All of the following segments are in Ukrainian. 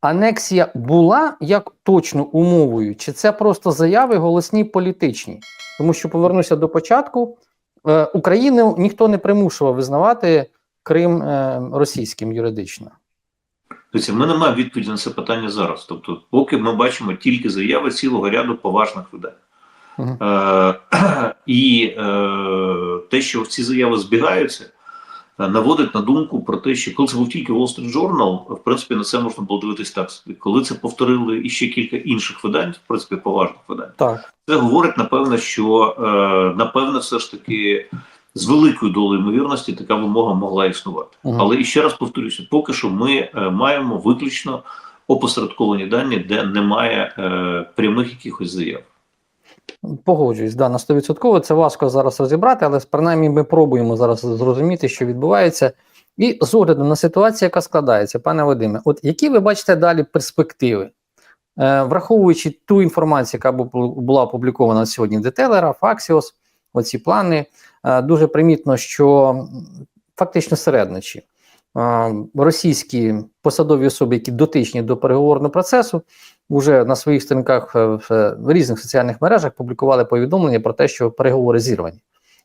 анексія була як точно умовою, чи це просто заяви голосні політичні? Тому що повернуся до початку. Е, Україну ніхто не примушував визнавати Крим е, російським юридично. Тобто ми не маємо відповіді на це питання зараз. Тобто, поки ми бачимо тільки заяви цілого ряду поважних видань. Мгм. Е, і е, те, що ці заяви збігаються, наводить на думку про те, що коли це був тільки Wall Street Journal, в принципі, на це можна було дивитись так собі. Коли це повторили іще кілька інших видань, в принципі, поважних видань, Так. це говорить, напевно, що е, напевно, все ж таки з великою долею ймовірності така вимога могла існувати. Мгм. Але і ще раз повторюся: поки що ми е, маємо виключно опосередковані дані, де немає е, прямих якихось заяв. Погоджуюсь, да, на 100%. Це важко зараз розібрати, але принаймні ми пробуємо зараз зрозуміти, що відбувається. І з огляду на ситуацію, яка складається, пане Вадиме, от які ви бачите далі перспективи, е, враховуючи ту інформацію, яка бу- була опублікована сьогодні в Детелера, Факсіос, оці плани, е, дуже примітно, що фактично середничі. Е, Російські посадові особи, які дотичні до переговорного процесу, вже на своїх сторінках е, в, в різних соціальних мережах публікували повідомлення про те, що переговори зірвані,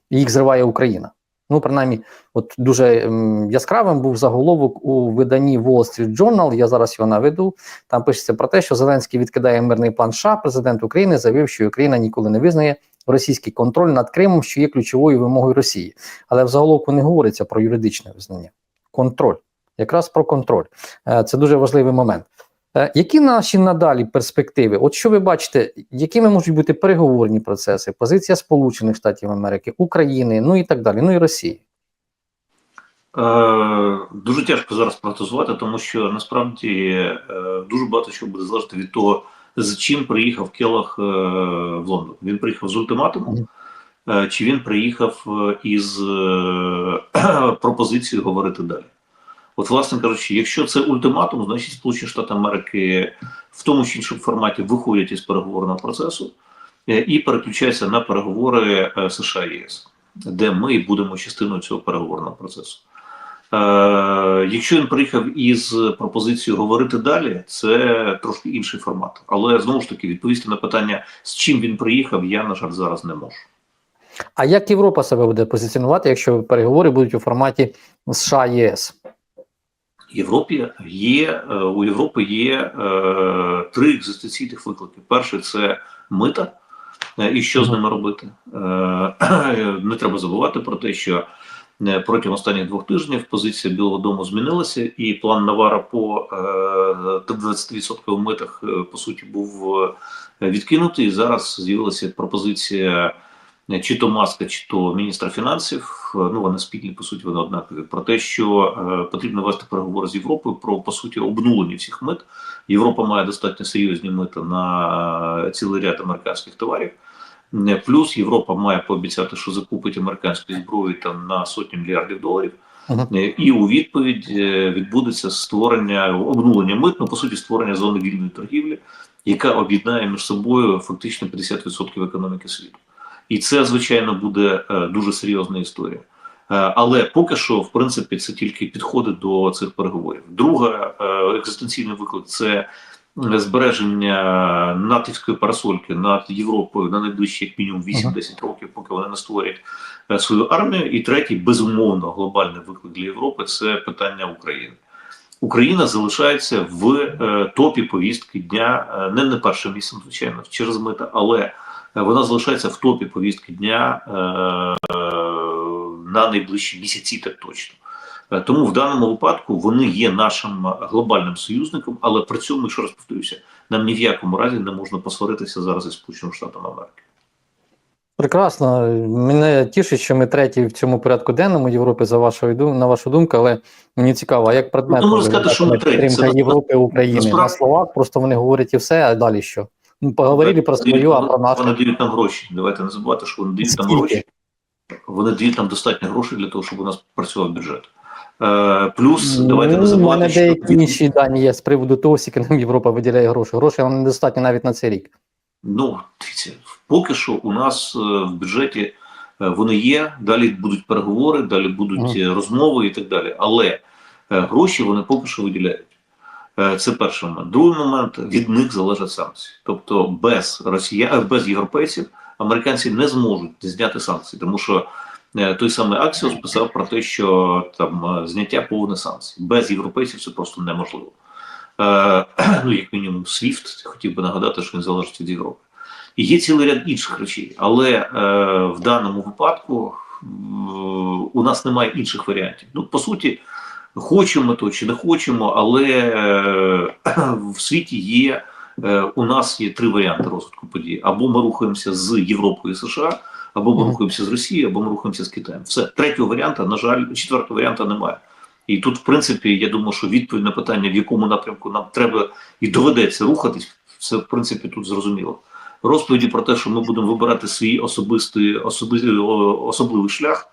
і їх зриває Україна. Ну, принаймні, от дуже яскравим був заголовок у виданні Wall Street Journal, Я зараз його наведу. Там пишеться про те, що Зеленський відкидає мирний план США. Президент України заявив, що Україна ніколи не визнає російський контроль над Кримом, що є ключовою вимогою Росії. Але в заголовку не говориться про юридичне визнання. Контроль, якраз про контроль. Е, Це дуже важливий момент. Е, Які наші надалі перспективи? От що ви бачите, якими можуть бути переговорні процеси, позиція Сполучених Штатів Америки, України, ну і так далі, ну і Росії? Е, дуже тяжко зараз прогнозувати, тому що насправді е, дуже багато що буде залежати від того, з чим приїхав Келах е, в Лондон. Він приїхав з ультиматумом, е, чи він приїхав е, із е, пропозицією говорити далі. От, власне кажучи, якщо це ультиматум, значить Сполучені Штати Америки в тому чи іншому форматі виходять із переговорного процесу е, і переключаються на переговори е, США і ЄС, де ми будемо частиною цього переговорного процесу. Е, якщо він приїхав із пропозицією говорити далі, це трошки інший формат. Але знову ж таки відповісти на питання, з чим він приїхав, я на жаль зараз не можу. А як Європа себе буде позиціонувати, якщо переговори будуть у форматі США ЄС? Європі є е, у Європи є е, три екзистенційних виклики. Перший це мита, е, і що з ними робити. Е, не треба забувати про те, що протягом останніх двох тижнів позиція Білого Дому змінилася, і план Навара по е, 20% митах по суті був відкинутий. І зараз з'явилася пропозиція. Е, Чи то маска, чи то міністра фінансів, е, ну вони спільні, по суті, вони однакові, про те, що е, потрібно вести переговори з Європою про по суті обнулення всіх мит. Європа має достатньо серйозні мита на цілий ряд американських товарів. Е, Плюс Європа має пообіцяти, що закупить американської зброї там на сотні мільярдів доларів. Е, І у відповідь відбудеться створення обнулення мит, ну по суті, створення зони вільної торгівлі, яка об'єднає між собою фактично 50% економіки світу. І це, звичайно, буде е, дуже серйозна історія. Е, Але поки що, в принципі, це тільки підходить до цих переговорів. Друга е, екзистенційний виклик це збереження натівської парасольки над Європою на найближчі як мінімум 8-10 років, поки вони не створять свою армію. І третій, безумовно, глобальний виклик для Європи це питання України. Україна залишається в топі повістки дня, не на першим місцем, звичайно, через мита, але вона залишається в топі повістки дня е, на найближчі місяці, так точно. Е, Тому в даному випадку вони є нашим глобальним союзником, але при цьому, ще раз повторюся, нам ні в якому разі не можна посваритися зараз із Сполученими Штатами Америки. Прекрасно. Мене тішить, що ми треті в цьому порядку денному Європи за вашою на вашу думку, але мені цікаво, а як предмет Ну, можна сказати, що ми підтримка Європи України на словах, просто вони говорять і все, а далі що? Ну, поговорили про свою, а про Вони нашу. дають нам гроші. Давайте не забувати, що вони дають нам гроші. Вони дають нам достатньо грошей для того, щоб у нас працював бюджет. Е, плюс, давайте не Ну, У мене деякі інші дані є з приводу того, скільки нам Європа виділяє грошей. Грошей нам недостатньо навіть на цей рік. Ну, дивіться, поки що у нас е, в бюджеті е, вони є, далі будуть переговори, далі будуть е, розмови і так далі. Але гроші вони поки що виділяють. Е, Це перший момент. Другий момент від них залежать санкції. Тобто без Росія, е, без європейців американці не зможуть зняти санкції, тому що е, той самий Аксіос писав про те, що там зняття повне санкцій. Без європейців це просто неможливо. Ну, як мінімум, SWIFT, хотів би нагадати, що він залежить від Європи. І є цілий ряд інших речей, але е, в даному випадку е, у нас немає інших варіантів. Ну, по суті, хочемо то чи не хочемо, але е, в світі є. е, У нас є три варіанти розвитку подій: або ми рухаємося з Європою і США, або ми рухаємося з Росією, або ми рухаємося з Китаєм. Все третього варіанта, на жаль, четвертого варіанта немає. І тут, в принципі, я думаю, що відповідь на питання, в якому напрямку нам треба і доведеться рухатись, це в принципі тут зрозуміло. Розповіді про те, що ми будемо вибирати свій особистий особи, особливий шлях.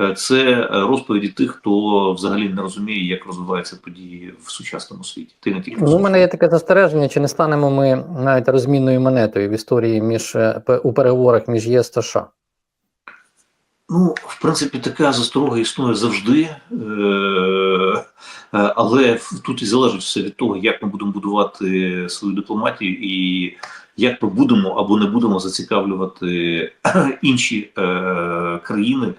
Е, Це розповіді тих, хто взагалі не розуміє, як розвиваються події в сучасному світі. Ти не тільки Ну, у мене є таке застереження, чи не станемо ми навіть розмінною монетою в історії між е, у переговорах між ЄС та США. Ну, в принципі, така засторога існує завжди, е, але тут і залежить все від того, як ми будемо будувати свою дипломатію і як ми будемо або не будемо зацікавлювати інші країни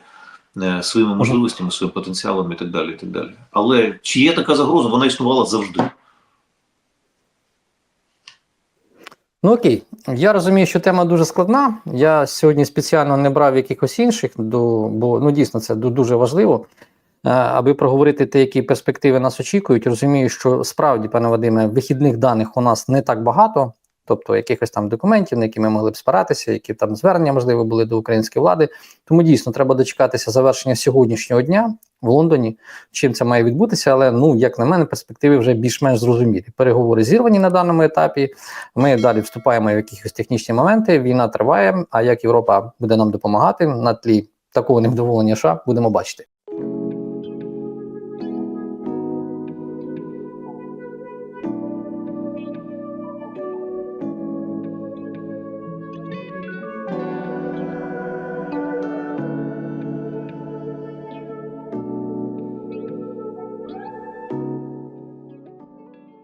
своїми можливостями, своїм потенціалом і так далі. І так далі. Але чи є така загроза? Вона існувала завжди. Ну окей, я розумію, що тема дуже складна. Я сьогодні спеціально не брав якихось інших, до, бо ну дійсно це дуже важливо. е, Аби проговорити те, які перспективи нас очікують, розумію, що справді, пане Вадиме, вихідних даних у нас не так багато, тобто якихось там документів, на які ми могли б спиратися, які там звернення можливо були до української влади. Тому дійсно треба дочекатися завершення сьогоднішнього дня в Лондоні. Чим це має відбутися, але ну як на мене, перспективи вже більш-менш зрозумілі. Переговори зірвані на даному етапі. Ми далі вступаємо в якісь технічні моменти. Війна триває. А як Європа буде нам допомагати на тлі такого невдоволення, США, будемо бачити.